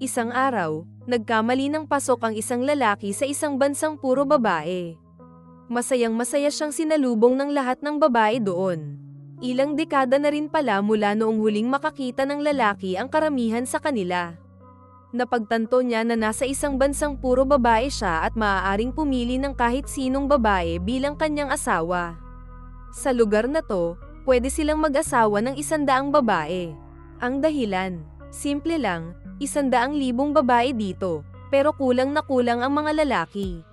Isang araw, nagkamali ng pasok ang isang lalaki sa isang bansang puro babae. Masayang masaya siyang sinalubong ng lahat ng babae doon. Ilang dekada na rin pala mula noong huling makakita ng lalaki ang karamihan sa kanila. Napagtanto niya na nasa isang bansang puro babae siya at maaaring pumili ng kahit sinong babae bilang kanyang asawa. Sa lugar na to, pwede silang mag-asawa ng isandaang babae. Ang dahilan, simple lang, isandaang libong babae dito, pero kulang na kulang ang mga lalaki.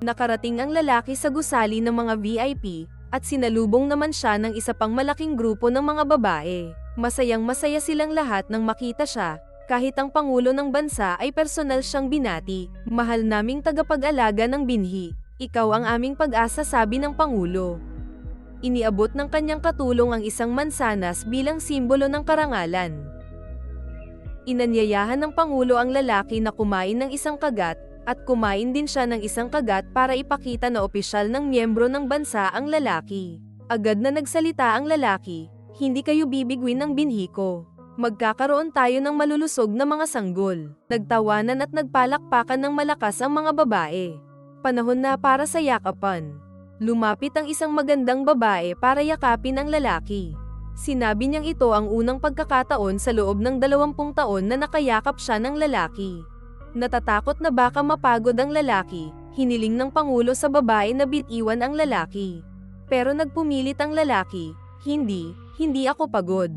Nakarating ang lalaki sa gusali ng mga VIP, at sinalubong naman siya ng isa pang malaking grupo ng mga babae. Masayang masaya silang lahat nang makita siya, kahit ang pangulo ng bansa ay personal siyang binati. Mahal naming tagapag-alaga ng binhi, ikaw ang aming pag-asa sabi ng pangulo. Iniabot ng kanyang katulong ang isang mansanas bilang simbolo ng karangalan. Inanyayahan ng Pangulo ang lalaki na kumain ng isang kagat, at kumain din siya ng isang kagat para ipakita na opisyal ng miyembro ng bansa ang lalaki. Agad na nagsalita ang lalaki, hindi kayo bibigwin ng binhi ko. Magkakaroon tayo ng malulusog na mga sanggol. Nagtawanan at nagpalakpakan ng malakas ang mga babae. Panahon na para sa yakapan. Lumapit ang isang magandang babae para yakapin ang lalaki. Sinabi niyang ito ang unang pagkakataon sa loob ng dalawampung taon na nakayakap siya ng lalaki. Natatakot na baka mapagod ang lalaki, hiniling ng Pangulo sa babae na bitiwan ang lalaki. Pero nagpumilit ang lalaki, hindi, hindi ako pagod.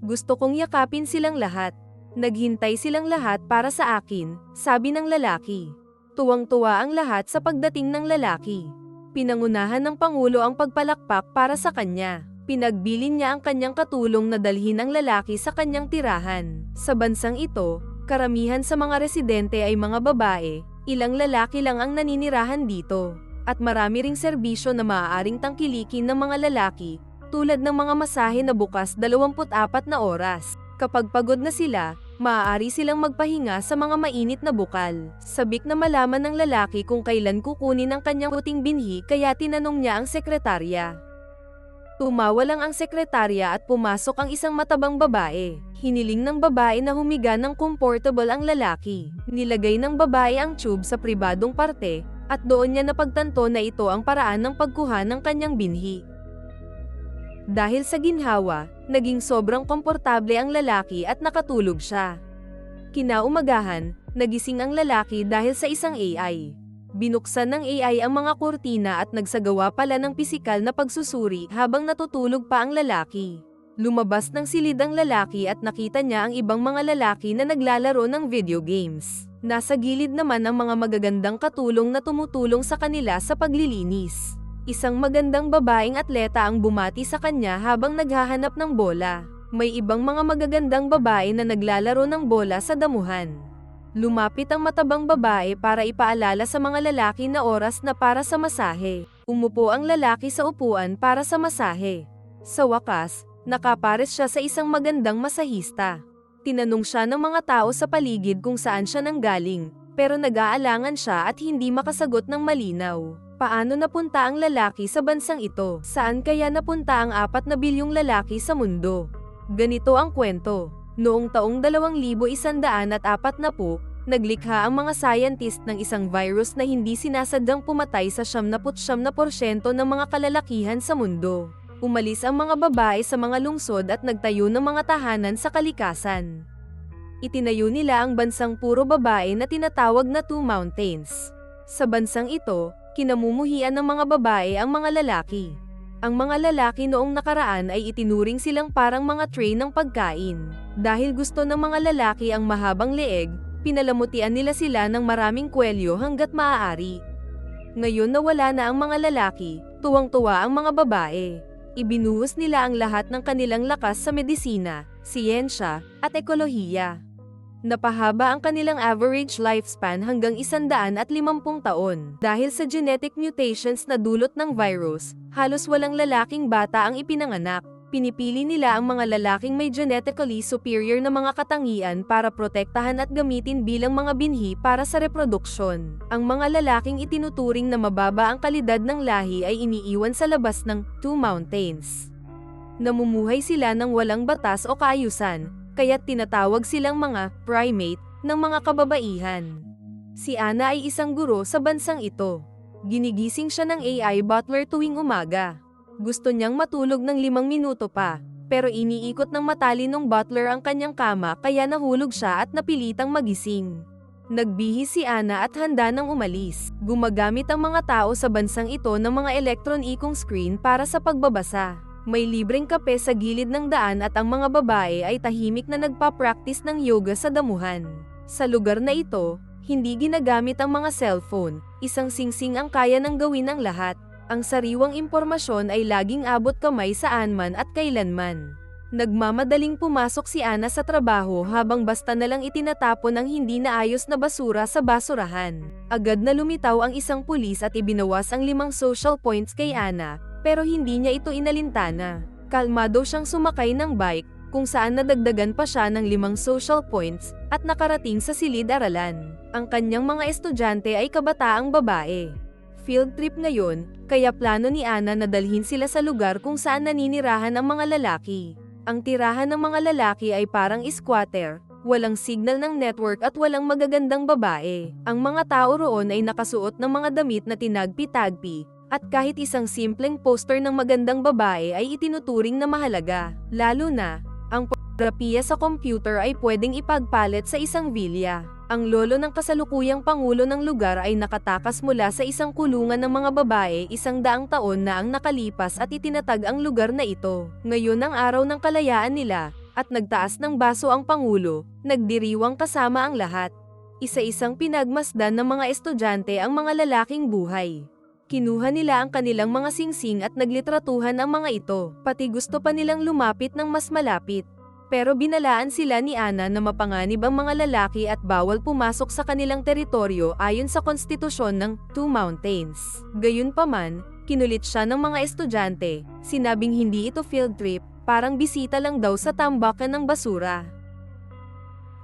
Gusto kong yakapin silang lahat. Naghintay silang lahat para sa akin, sabi ng lalaki. Tuwang-tuwa ang lahat sa pagdating ng lalaki. Pinangunahan ng Pangulo ang pagpalakpak para sa kanya pinagbilin niya ang kanyang katulong na dalhin ang lalaki sa kanyang tirahan. Sa bansang ito, karamihan sa mga residente ay mga babae, ilang lalaki lang ang naninirahan dito, at marami ring serbisyo na maaaring tangkilikin ng mga lalaki, tulad ng mga masahe na bukas 24 na oras. Kapag pagod na sila, maaari silang magpahinga sa mga mainit na bukal. Sabik na malaman ng lalaki kung kailan kukunin ang kanyang puting binhi kaya tinanong niya ang sekretarya. Tumawa lang ang sekretarya at pumasok ang isang matabang babae. Hiniling ng babae na humiga ng comfortable ang lalaki. Nilagay ng babae ang tube sa pribadong parte, at doon niya napagtanto na ito ang paraan ng pagkuha ng kanyang binhi. Dahil sa ginhawa, naging sobrang komportable ang lalaki at nakatulog siya. Kinaumagahan, nagising ang lalaki dahil sa isang AI. Binuksan ng AI ang mga kurtina at nagsagawa pala ng pisikal na pagsusuri habang natutulog pa ang lalaki. Lumabas ng silid ang lalaki at nakita niya ang ibang mga lalaki na naglalaro ng video games. Nasa gilid naman ang mga magagandang katulong na tumutulong sa kanila sa paglilinis. Isang magandang babaeng atleta ang bumati sa kanya habang naghahanap ng bola. May ibang mga magagandang babae na naglalaro ng bola sa damuhan. Lumapit ang matabang babae para ipaalala sa mga lalaki na oras na para sa masahe. Umupo ang lalaki sa upuan para sa masahe. Sa wakas, nakapares siya sa isang magandang masahista. Tinanong siya ng mga tao sa paligid kung saan siya nanggaling, pero nag-aalangan siya at hindi makasagot ng malinaw. Paano napunta ang lalaki sa bansang ito? Saan kaya napunta ang apat na bilyong lalaki sa mundo? Ganito ang kwento. Noong taong 2140, naglikha ang mga scientist ng isang virus na hindi sinasadyang pumatay sa 79% ng mga kalalakihan sa mundo. Umalis ang mga babae sa mga lungsod at nagtayo ng mga tahanan sa kalikasan. Itinayo nila ang bansang puro babae na tinatawag na Two Mountains. Sa bansang ito, kinamumuhian ng mga babae ang mga lalaki. Ang mga lalaki noong nakaraan ay itinuring silang parang mga tray ng pagkain. Dahil gusto ng mga lalaki ang mahabang leeg, pinalamutian nila sila ng maraming kwelyo hanggat maaari. Ngayon na wala na ang mga lalaki, tuwang-tuwa ang mga babae. Ibinuhos nila ang lahat ng kanilang lakas sa medisina, siyensya, at ekolohiya. Napahaba ang kanilang average lifespan hanggang 150 taon. Dahil sa genetic mutations na dulot ng virus, halos walang lalaking bata ang ipinanganak. Pinipili nila ang mga lalaking may genetically superior na mga katangian para protektahan at gamitin bilang mga binhi para sa reproduksyon. Ang mga lalaking itinuturing na mababa ang kalidad ng lahi ay iniiwan sa labas ng Two Mountains. Namumuhay sila ng walang batas o kaayusan, kaya't tinatawag silang mga primate ng mga kababaihan. Si Ana ay isang guro sa bansang ito. Ginigising siya ng AI butler tuwing umaga. Gusto niyang matulog ng limang minuto pa, pero iniikot ng matalinong butler ang kanyang kama kaya nahulog siya at napilitang magising. Nagbihis si Ana at handa nang umalis. Gumagamit ang mga tao sa bansang ito ng mga elektronikong screen para sa pagbabasa. May libreng kape sa gilid ng daan at ang mga babae ay tahimik na nagpa-practice ng yoga sa damuhan. Sa lugar na ito, hindi ginagamit ang mga cellphone, isang singsing ang kaya ng gawin ng lahat. Ang sariwang impormasyon ay laging abot kamay saan man at kailanman. Nagmamadaling pumasok si Ana sa trabaho habang basta na lang itinatapon ang hindi naayos na basura sa basurahan. Agad na lumitaw ang isang pulis at ibinawas ang limang social points kay Ana, pero hindi niya ito inalintana. Kalmado siyang sumakay ng bike, kung saan nadagdagan pa siya ng limang social points, at nakarating sa silid-aralan. Ang kanyang mga estudyante ay kabataang babae. Field trip ngayon, kaya plano ni Ana na dalhin sila sa lugar kung saan naninirahan ang mga lalaki. Ang tirahan ng mga lalaki ay parang squatter, walang signal ng network at walang magagandang babae. Ang mga tao roon ay nakasuot ng mga damit na tinagpi-tagpi, at kahit isang simpleng poster ng magandang babae ay itinuturing na mahalaga. Lalo na, ang pornografiya sa computer ay pwedeng ipagpalit sa isang vilya. Ang lolo ng kasalukuyang pangulo ng lugar ay nakatakas mula sa isang kulungan ng mga babae isang daang taon na ang nakalipas at itinatag ang lugar na ito. Ngayon ang araw ng kalayaan nila, at nagtaas ng baso ang pangulo, nagdiriwang kasama ang lahat. Isa-isang pinagmasdan ng mga estudyante ang mga lalaking buhay. Kinuha nila ang kanilang mga singsing at naglitratuhan ang mga ito, pati gusto pa nilang lumapit ng mas malapit. Pero binalaan sila ni Ana na mapanganib ang mga lalaki at bawal pumasok sa kanilang teritoryo ayon sa konstitusyon ng Two Mountains. Gayunpaman, kinulit siya ng mga estudyante, sinabing hindi ito field trip, parang bisita lang daw sa tambakan ng basura.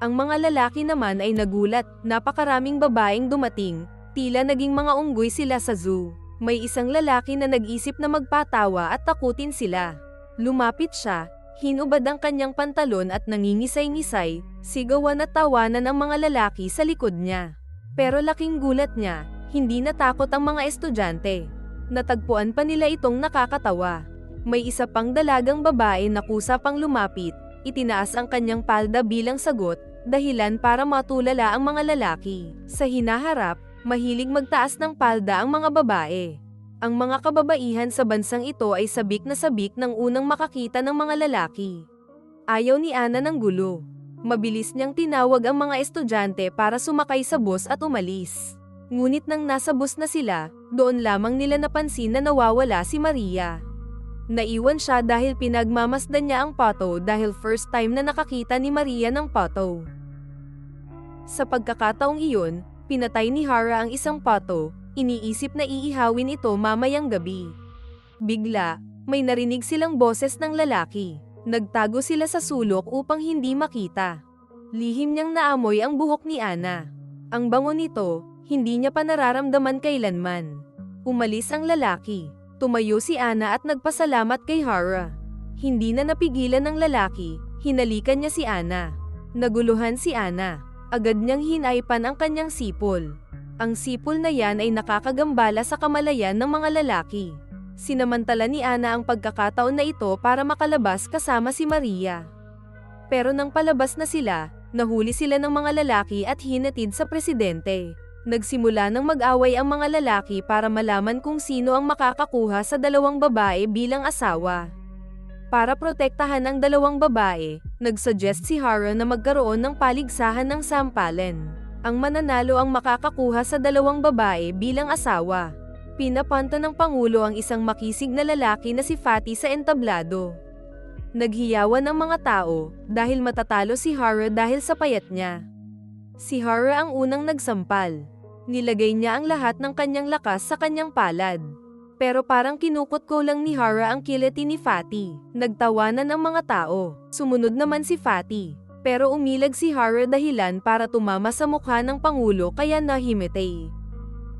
Ang mga lalaki naman ay nagulat, napakaraming babaeng dumating, tila naging mga unggoy sila sa zoo. May isang lalaki na nag-isip na magpatawa at takutin sila. Lumapit siya, Hinubad ang kanyang pantalon at nangingisay-ngisay, sigawan at tawanan ang mga lalaki sa likod niya. Pero laking gulat niya, hindi natakot ang mga estudyante. Natagpuan pa nila itong nakakatawa. May isa pang dalagang babae na kusa pang lumapit, itinaas ang kanyang palda bilang sagot, dahilan para matulala ang mga lalaki. Sa hinaharap, mahilig magtaas ng palda ang mga babae. Ang mga kababaihan sa bansang ito ay sabik na sabik ng unang makakita ng mga lalaki. Ayaw ni Ana ng gulo. Mabilis niyang tinawag ang mga estudyante para sumakay sa bus at umalis. Ngunit nang nasa bus na sila, doon lamang nila napansin na nawawala si Maria. Naiwan siya dahil pinagmamasdan niya ang pato dahil first time na nakakita ni Maria ng pato. Sa pagkakataong iyon, pinatay ni Hara ang isang pato, iniisip na iihawin ito mamayang gabi. Bigla, may narinig silang boses ng lalaki. Nagtago sila sa sulok upang hindi makita. Lihim niyang naamoy ang buhok ni Ana. Ang bango nito, hindi niya pa nararamdaman kailanman. Umalis ang lalaki. Tumayo si Ana at nagpasalamat kay Hara. Hindi na napigilan ng lalaki, hinalikan niya si Ana. Naguluhan si Ana. Agad niyang hinaipan ang kanyang sipol. Ang sipol na yan ay nakakagambala sa kamalayan ng mga lalaki. Sinamantala ni Ana ang pagkakataon na ito para makalabas kasama si Maria. Pero nang palabas na sila, nahuli sila ng mga lalaki at hinatid sa presidente. Nagsimula ng mag-away ang mga lalaki para malaman kung sino ang makakakuha sa dalawang babae bilang asawa. Para protektahan ang dalawang babae, nagsuggest si Hara na magkaroon ng paligsahan ng sampalen ang mananalo ang makakakuha sa dalawang babae bilang asawa. Pinapanta ng Pangulo ang isang makisig na lalaki na si Fatty sa entablado. Naghiyawan ang mga tao dahil matatalo si Hara dahil sa payat niya. Si Hara ang unang nagsampal. Nilagay niya ang lahat ng kanyang lakas sa kanyang palad. Pero parang kinukot ko lang ni Hara ang kiliti ni Fatty. Nagtawanan ang mga tao. Sumunod naman si Fatty pero umilag si Hara dahilan para tumama sa mukha ng Pangulo kaya nahimitay.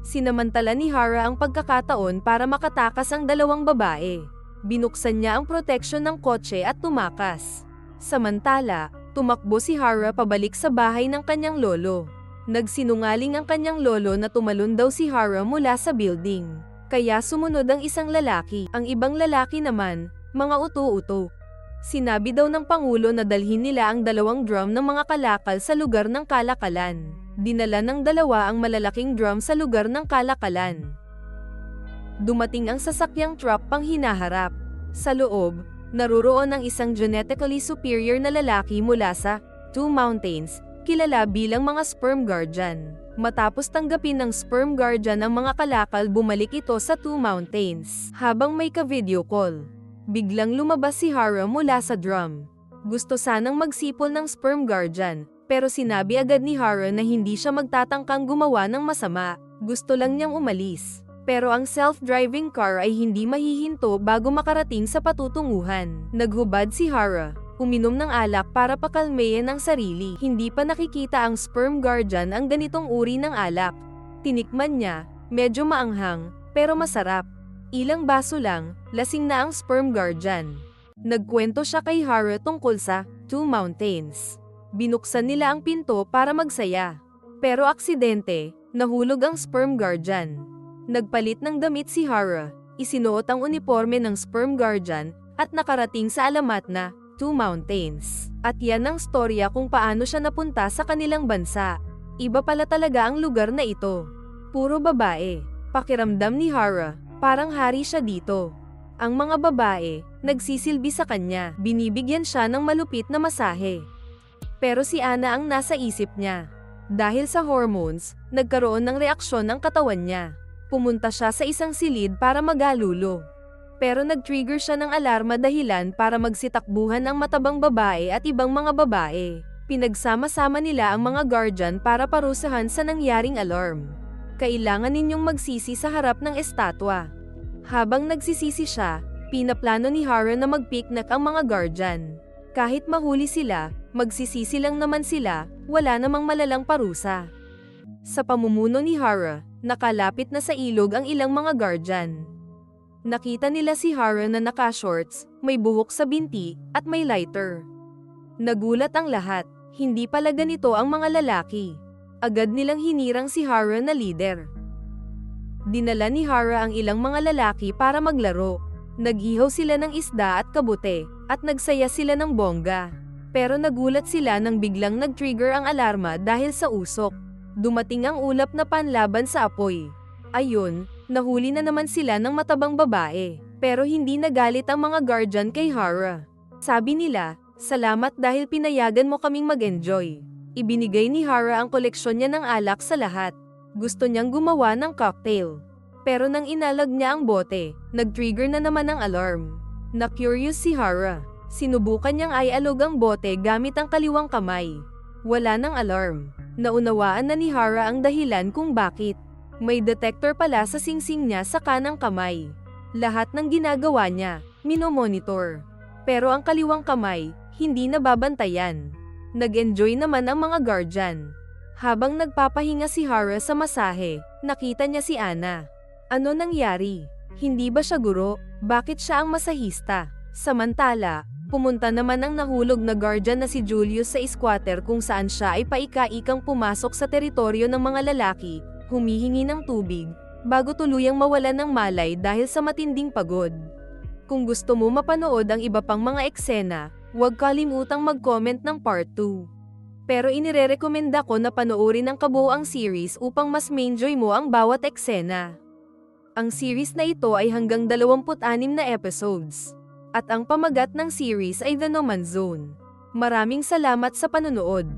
Sinamantala ni Hara ang pagkakataon para makatakas ang dalawang babae. Binuksan niya ang proteksyon ng kotse at tumakas. Samantala, Tumakbo si Hara pabalik sa bahay ng kanyang lolo. Nagsinungaling ang kanyang lolo na tumalon daw si Hara mula sa building. Kaya sumunod ang isang lalaki. Ang ibang lalaki naman, mga uto-uto. Sinabi daw ng Pangulo na dalhin nila ang dalawang drum ng mga kalakal sa lugar ng kalakalan. Dinala ng dalawa ang malalaking drum sa lugar ng kalakalan. Dumating ang sasakyang truck pang hinaharap. Sa loob, naruroon ang isang genetically superior na lalaki mula sa Two Mountains, kilala bilang mga sperm guardian. Matapos tanggapin ng sperm guardian ang mga kalakal bumalik ito sa Two Mountains. Habang may ka-video call, biglang lumabas si Hara mula sa drum. Gusto sanang magsipol ng sperm guardian, pero sinabi agad ni Hara na hindi siya magtatangkang gumawa ng masama. Gusto lang niyang umalis. Pero ang self-driving car ay hindi mahihinto bago makarating sa patutunguhan. Naghubad si Hara, uminom ng alak para pakalmeyan ang sarili. Hindi pa nakikita ang sperm guardian ang ganitong uri ng alak. Tinikman niya, medyo maanghang, pero masarap. Ilang baso lang, lasing na ang sperm guardian. Nagkwento siya kay Hara tungkol sa Two Mountains. Binuksan nila ang pinto para magsaya. Pero aksidente, nahulog ang sperm guardian. Nagpalit ng damit si Hara, isinuot ang uniforme ng sperm guardian, at nakarating sa alamat na Two Mountains. At yan ang storya kung paano siya napunta sa kanilang bansa. Iba pala talaga ang lugar na ito. Puro babae. Pakiramdam ni Hara, parang hari siya dito. Ang mga babae, nagsisilbi sa kanya, binibigyan siya ng malupit na masahe. Pero si Ana ang nasa isip niya. Dahil sa hormones, nagkaroon ng reaksyon ng katawan niya pumunta siya sa isang silid para magalulo. Pero nag-trigger siya ng alarma dahilan para magsitakbuhan ang matabang babae at ibang mga babae. Pinagsama-sama nila ang mga guardian para parusahan sa nangyaring alarm. Kailangan ninyong magsisi sa harap ng estatwa. Habang nagsisisi siya, pinaplano ni Hara na mag-picnic ang mga guardian. Kahit mahuli sila, magsisisi lang naman sila, wala namang malalang parusa. Sa pamumuno ni Hara, nakalapit na sa ilog ang ilang mga guardian. Nakita nila si Hara na naka-shorts, may buhok sa binti, at may lighter. Nagulat ang lahat, hindi pala ganito ang mga lalaki. Agad nilang hinirang si Hara na leader. Dinala ni Hara ang ilang mga lalaki para maglaro. Nag-ihaw sila ng isda at kabute, at nagsaya sila ng bongga. Pero nagulat sila nang biglang nag-trigger ang alarma dahil sa usok. Dumating ang ulap na panlaban sa apoy. Ayun, nahuli na naman sila ng matabang babae. Pero hindi nagalit ang mga guardian kay Hara. Sabi nila, salamat dahil pinayagan mo kaming mag-enjoy. Ibinigay ni Hara ang koleksyon niya ng alak sa lahat. Gusto niyang gumawa ng cocktail. Pero nang inalag niya ang bote, nag-trigger na naman ang alarm. Na-curious si Hara. Sinubukan niyang ay alog ang bote gamit ang kaliwang kamay. Wala nang alarm. Naunawaan na ni Hara ang dahilan kung bakit. May detector pala sa singsing niya sa kanang kamay. Lahat ng ginagawa niya, minomonitor. Pero ang kaliwang kamay, hindi nababantayan. Nag-enjoy naman ang mga guardian. Habang nagpapahinga si Hara sa masahe, nakita niya si Ana. Ano nangyari? Hindi ba siya guro? Bakit siya ang masahista? Samantala, Pumunta naman ang nahulog na guardian na si Julius sa squatter kung saan siya ay paika-ikang pumasok sa teritoryo ng mga lalaki, humihingi ng tubig, bago tuluyang mawalan ng malay dahil sa matinding pagod. Kung gusto mo mapanood ang iba pang mga eksena, huwag kalimutang mag-comment ng part 2. Pero inirerekomenda ko na panoorin ang kabuoang series upang mas ma-enjoy mo ang bawat eksena. Ang series na ito ay hanggang 26 na episodes at ang pamagat ng series ay The No Man's Zone. Maraming salamat sa panonood.